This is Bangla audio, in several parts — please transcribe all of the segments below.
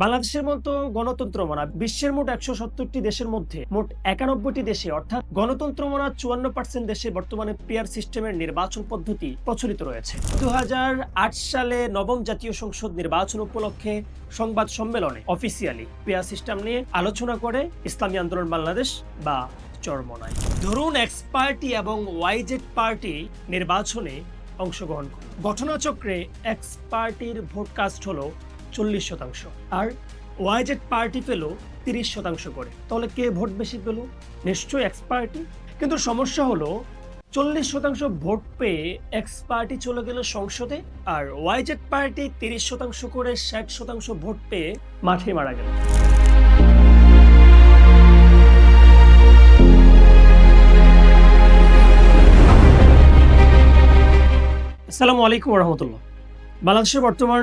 বাংলাদেশের মতো গণতন্ত্র মানা, বিশ্বের মোট একশো সত্তরটি দেশের মধ্যে মোট একানব্বইটি দেশে, অর্থাৎ গণতন্ত্র মানা চুয়ান্ন পার্সেন্ট দেশে বর্তমানে পিয়ার সিস্টেমের নির্বাচন পদ্ধতি প্রচলিত রয়েছে। দু সালে নবম জাতীয় সংসদ নির্বাচন উপলক্ষে সংবাদ সম্মেলনে অফিসিয়ালি পিয়ার সিস্টেম নিয়ে আলোচনা করে ইসলামী আন্দোলন বাংলাদেশ বা চরমনায় ধরুন এক্স পার্টি এবং ওয়াইজেড পার্টি নির্বাচনে অংশগ্রহণ করে। ঘটনাচক্রে এক্স পার্টির ভোট কাস্ট হলো চল্লিশ শতাংশ। আর ওয়াইজেড পার্টি পেল তিরিশ শতাংশ করে। তাহলে কে ভোট বেশি পেল? নিশ্চয়ই এক্স পার্টি। কিন্তু সমস্যা হলো, চল্লিশ শতাংশ ভোট পেয়ে এক্স পার্টি চলে গেল সংসদে, আর ওয়াইজেড পার্টি তিরিশ শতাংশ করে ষাট শতাংশ ভোট পেয়ে মাঠে মারা গেল। আসসালামু আলাইকুম রহমতুল্লাহ। বাংলাদেশের বর্তমান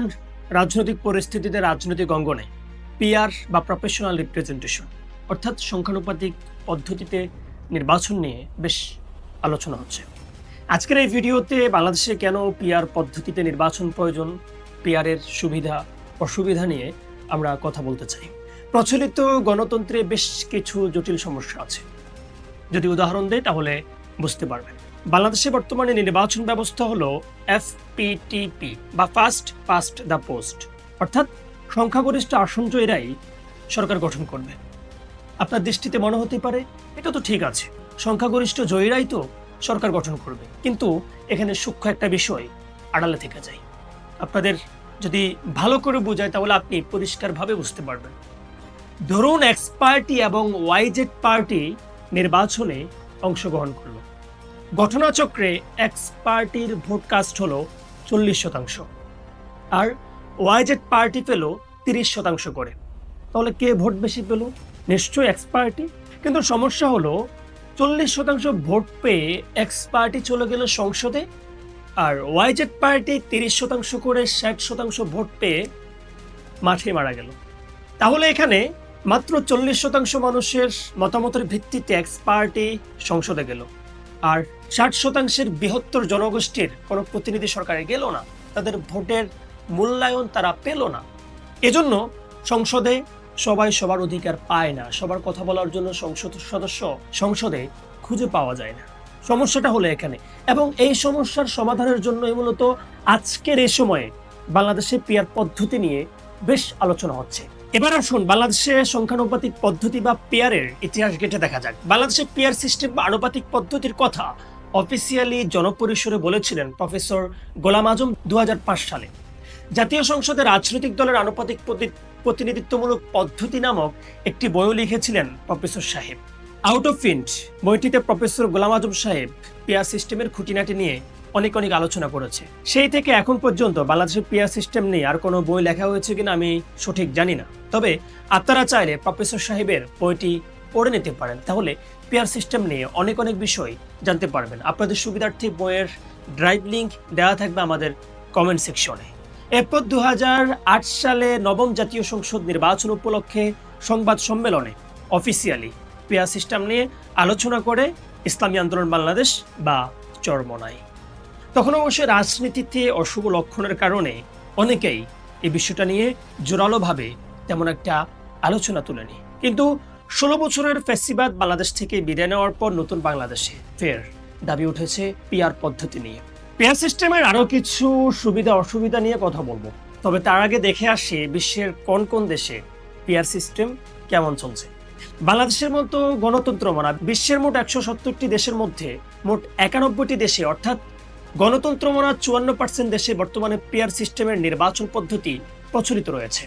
রাজনৈতিক পরিস্থিতিতে রাজনৈতিক অঙ্গনে পিআর বা প্রফেশনাল রিপ্রেজেন্টেশন অর্থাৎ সংখ্যানুপাতিক পদ্ধতিতে নির্বাচন নিয়ে বেশ আলোচনা হচ্ছে। আজকের এই ভিডিওতে বাংলাদেশে কেন পিআর পদ্ধতিতে নির্বাচন প্রয়োজন, পিআরের সুবিধা, অসুবিধা নিয়ে আমরা কথা বলতে চাই। প্রচলিত গণতন্ত্রে বেশ কিছু জটিল সমস্যা আছে। যদি উদাহরণ দেয় তাহলে বুঝতে পারবেন। বাংলাদেশে বর্তমানে নির্বাচন ব্যবস্থা হলো এফপিটিপি বা ফার্স্ট পাস্ট দ্য পোস্ট অর্থাৎ সংখ্যাগরিষ্ঠ আসন জয়ীরাই সরকার গঠন করবে। আপনার দৃষ্টিতে মনে হতে পারে, এটা তো ঠিক আছে। সংখ্যাগরিষ্ঠ জয়ীরাই তো সরকার গঠন করবে। কিন্তু এখানে সূক্ষ্ম একটা বিষয় আড়ালে থেকে যায়। আপনাদের যদি ভালো করে বোঝায়, তাহলে আপনি পরিষ্কারভাবে বুঝতে পারবেন। ধরুন এক্স পার্টি এবং ওয়াইজেড পার্টি নির্বাচনে অংশগ্রহণ করল। ঘটনাচক্রে এক্স পার্টির ভোট কাস্ট হলো চল্লিশ শতাংশ আর ওয়াইজেড পার্টি পেল তিরিশ শতাংশ করে। তাহলে কে ভোট বেশি পেল? নিশ্চয়ই এক্স পার্টি। কিন্তু সমস্যা হলো চল্লিশ শতাংশ ভোট পেয়ে এক্স পার্টি চলে গেল সংসদে আর ওয়াইজেড পার্টি তিরিশ শতাংশ করে ষাট শতাংশ ভোট পেয়ে মাঠে মারা গেল। তাহলে এখানে মাত্র চল্লিশ শতাংশ মানুষের মতামতের ভিত্তিতে এক্স পার্টি সংসদে গেল। আর ষাট শতাংশের বৃহত্তর জনগোষ্ঠীর কোনো প্রতিনিধি সরকারে গেল না। তাদের ভোটের মূল্যায়ন তারা পেল না। এজন্য সংসদে সবাই সবার অধিকার পায় না। সবার কথা বলার জন্য সংসদ সদস্য সংসদে খুঁজে পাওয়া যায় না। সমস্যাটা হলো এখানে। এবং এই সমস্যার সমাধানের জন্যই মূলত আজকের এই সময়ে বাংলাদেশে পিয়ার পদ্ধতি নিয়ে বেশ আলোচনা হচ্ছে। এবার আসুন বাংলাদেশে সংখ্যানুপাতিক পদ্ধতি বা পেয়ারের ইতিহাস ঘেটে দেখা যাক। বাংলাদেশে পেয়ার সিস্টেম বা আনুপাতিক পদ্ধতির কথা অফিসিয়ালি জনপরিসরে বলেছিলেন প্রফেসর গোলাম আজম দু হাজার পাঁচ সালে। জাতীয় সংসদে রাজনৈতিক দলের আনুপাতিক প্রতিনিধিত্বমূলক পদ্ধতি নামক একটি বইও লিখেছিলেন প্রফেসর সাহেব। আউট অফ প্রিন্ট বইটিতে প্রফেসর গোলাম আজম সাহেব পেয়ার সিস্টেমের খুঁটিনাটি নিয়ে অনেক অনেক আলোচনা করেছে। সেই থেকে এখন পর্যন্ত বাংলাদেশের পিয়ার সিস্টেম নিয়ে আর কোনো বই লেখা হয়েছে কিনা আমি সঠিক জানি না। তবে আপনারা চাইলে প্রফেসর সাহেবের বইটি পড়ে নিতে পারেন। তাহলে পিয়ার সিস্টেম নিয়ে অনেক অনেক বিষয় জানতে পারবেন। আপনাদের সুবিধার্থে বইয়ের ড্রাইভ লিঙ্ক দেওয়া থাকবে আমাদের কমেন্ট সেকশনে এরপর দু হাজার আট সালে নবম জাতীয় সংসদ নির্বাচন উপলক্ষে সংবাদ সম্মেলনে অফিসিয়ালি পিয়ার সিস্টেম নিয়ে আলোচনা করে ইসলামী আন্দোলন বাংলাদেশ বা চরমনাই। তখন অবশ্য রাজনীতিতে অশুভ লক্ষণের কারণে অনেকেই এই বিষয়টা নিয়ে জোরালোভাবে তেমন একটা আলোচনা তুলেনি। কিন্তু ষোলো বছরের ফেসিবাদ বাংলাদেশ থেকে বিদায় নেওয়ার পর নতুন বাংলাদেশে ফের দাবি উঠেছে পিআর পদ্ধতি নিয়ে। পিআর সিস্টেমের আরও কিছু সুবিধা অসুবিধা নিয়ে কথা বলব। তবে তার আগে দেখে আসি বিশ্বের কোন কোন দেশে পিআর সিস্টেম কেমন চলছে। বাংলাদেশের মতো গণতন্ত্র মানা বিশ্বের মোট একশো সত্তরটি দেশের মধ্যে মোট একানব্বইটি দেশে, অর্থাৎ গণতন্ত্র মানা চুয়ান্ন পার্সেন্ট দেশে বর্তমানে পেয়ার সিস্টেমের নির্বাচন পদ্ধতি প্রচলিত রয়েছে।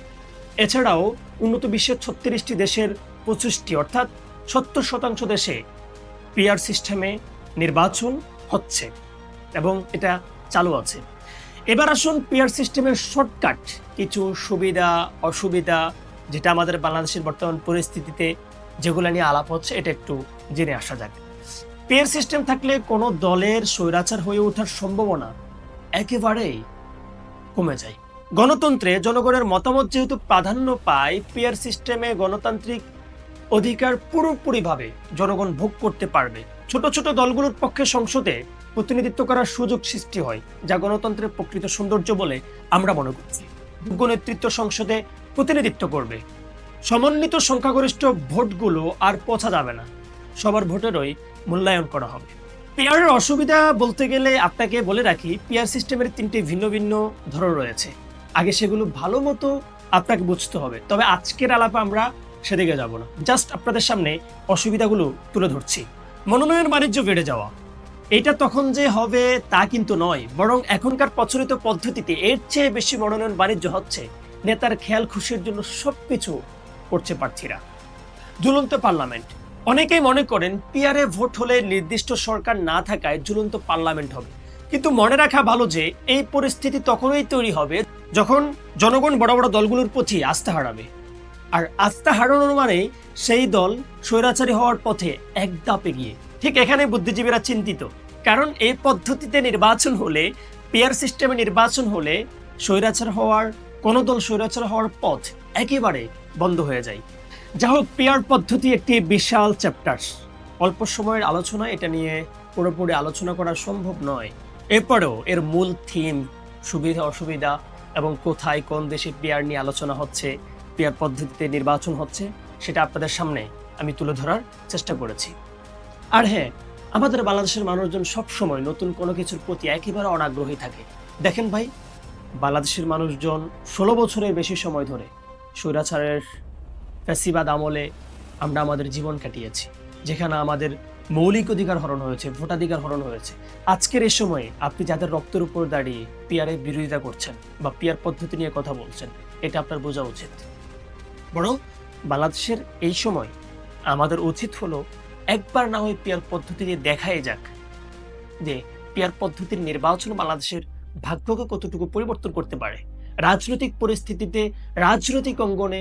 এছাড়াও উন্নত বিশ্বের ছত্রিশটি দেশের পঁচিশটি অর্থাৎ সত্তর শতাংশ দেশে পিয়ার সিস্টেমে নির্বাচন হচ্ছে এবং এটা চালু আছে। এবার আসুন পিয়ার সিস্টেমের শর্টকাট কিছু সুবিধা, অসুবিধা, যেটা আমাদের বাংলাদেশের বর্তমান পরিস্থিতিতে যেগুলো নিয়ে আলাপ হচ্ছে, এটা একটু জেনে আসা যাক। পেয়ার সিস্টেম থাকলে কোনো দলের স্বৈরাচার হয়ে ওঠার সম্ভাবনা একেবারেই কমে যায়। গণতন্ত্রে জনগণের মতামত যেহেতু প্রাধান্য পায়, পেয়ার সিস্টেমে গণতান্ত্রিক অধিকার পুরোপুরিভাবে জনগণ ভোগ করতে পারবে। ছোট ছোট দলগুলোর পক্ষে সংসদে প্রতিনিধিত্ব করার সুযোগ সৃষ্টি হয়, যা গণতন্ত্রের প্রকৃত সৌন্দর্য বলে আমরা মনে করছি। যোগ্য নেতৃত্ব সংসদে প্রতিনিধিত্ব করবে। সমন্বিত সংখ্যাগরিষ্ঠ ভোটগুলো আর পচা যাবে না। সবার ভোটেরই মূল্যায়ন করা হবে। পিয়ারের অসুবিধা বলতে গেলে আপনাকে বলে রাখি পিয়ার সিস্টেমের তিনটি ভিন্ন ভিন্ন ধরন রয়েছে। আগে সেগুলো ভালো মতো আপনাকে বুঝতে হবে, তবে আজকের আলাপে আমরা সেদিকে যাব না। জাস্ট আপনাদের সামনে অসুবিধাগুলো তুলে ধরছি। মনোনয়ন বাণিজ্য বেড়ে যাওয়া। এটা তখন যে হবে তা কিন্তু নয়, বরং এখনকার প্রচলিত পদ্ধতিতে এর চেয়ে বেশি মনোনয়ন বাণিজ্য হচ্ছে, নেতার খেয়াল খুশির জন্য সবকিছু করছে প্রার্থীরা। ঝুলন্ত পার্লামেন্ট। অনেকেই মনে করেন পিয়ারে ভোট হলে নির্দিষ্ট সরকার না থাকায় ঝুলন্ত পার্লামেন্ট হবে। কিন্তু মনে রাখা ভালো যে এই পরিস্থিতি তখনই তৈরি হবে যখন জনগণ বড় বড় দলগুলোর প্রতি আস্থা হারাবে। আর আস্থা হারানোর মানে সেই দল স্বৈরাচারী হওয়ার পথে এক ধাপ এগিয়ে। ঠিক এখানে বুদ্ধিজীবীরা চিন্তিত। কারণ এই পদ্ধতিতে নির্বাচন হলে পিয়ার সিস্টেমে নির্বাচন হলে স্বৈরাচার হওয়ার, কোনো দল স্বৈরাচার হওয়ার পথ একেবারে বন্ধ হয়ে যায়। যা হোক, পেয়ার পদ্ধতি একটি বিশাল চ্যাপ্টার অল্প সময়ের আলোচনা, এটা নিয়ে পুরোপুরি আলোচনা করা সম্ভব নয়। এরপরেও এর মূল থিম সুবিধা, অসুবিধা এবং কোথায় কোন দেশে পেয়ার নিয়ে আলোচনা হচ্ছে, পেয়ার পদ্ধতিতে নির্বাচন হচ্ছে, সেটা আপনাদের সামনে আমি তুলে ধরার চেষ্টা করেছি। আর হ্যাঁ আমাদের বাংলাদেশের মানুষজন সব সময় নতুন কোনো কিছুর প্রতি একেবারে অনাগ্রহী থাকে। দেখেন ভাই, বাংলাদেশের মানুষজন ষোলো বছরের বেশি সময় ধরে স্বৈরাচারের ফ্যাসিবাদ আমলে আমরা আমাদের জীবন কাটিয়েছি, যেখানে আমাদের মৌলিক অধিকার হরণ হয়েছে, ভোটাধিকার হরণ হয়েছে। আজকের এই সময়ে আপনি যাদের রক্তের উপর দাঁড়িয়ে পিয়ারের বিরোধিতা করছেন বা পিয়ার পদ্ধতি নিয়ে কথা বলছেন, এটা আপনার বোঝা উচিত। বরং বাংলাদেশের এই সময় আমাদের উচিত হলো একবার না হয় পিয়ার পদ্ধতি দিয়ে দেখাই যাক যে পিয়ার পদ্ধতির নির্বাচন বাংলাদেশের ভাগ্যকে কতটুকু পরিবর্তন করতে পারে। রাজনৈতিক পরিস্থিতিতে, রাজনৈতিক অঙ্গনে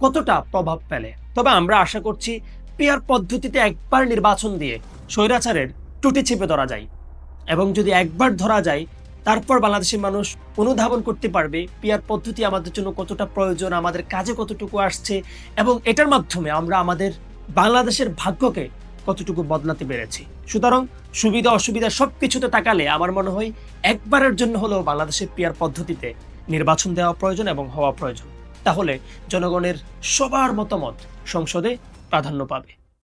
কতটা প্রভাব ফেলে। তবে আমরা আশা করছি পেয়ার পদ্ধতিতে একবার নির্বাচন দিয়ে স্বৈরাচারের টুটি চেপে ধরা যায়। এবং যদি একবার ধরা যায়, তারপর বাংলাদেশের মানুষ অনুধাবন করতে পারবে পিয়ার পদ্ধতি আমাদের জন্য কতটা প্রয়োজন, আমাদের কাজে কতটুকু আসছে এবং এটার মাধ্যমে আমরা আমাদের বাংলাদেশের ভাগ্যকে কতটুকু বদলাতে পেরেছি। সুতরাং সুবিধা, অসুবিধা সব কিছুতে তাকালে আমার মনে হয় একবারের জন্য হলেও বাংলাদেশের পিয়ার পদ্ধতিতে নির্বাচন দেওয়া প্রয়োজন এবং হওয়া প্রয়োজন। তাহলে জনগণের সবার মতামত সংসদে প্রাধান্য পাবে।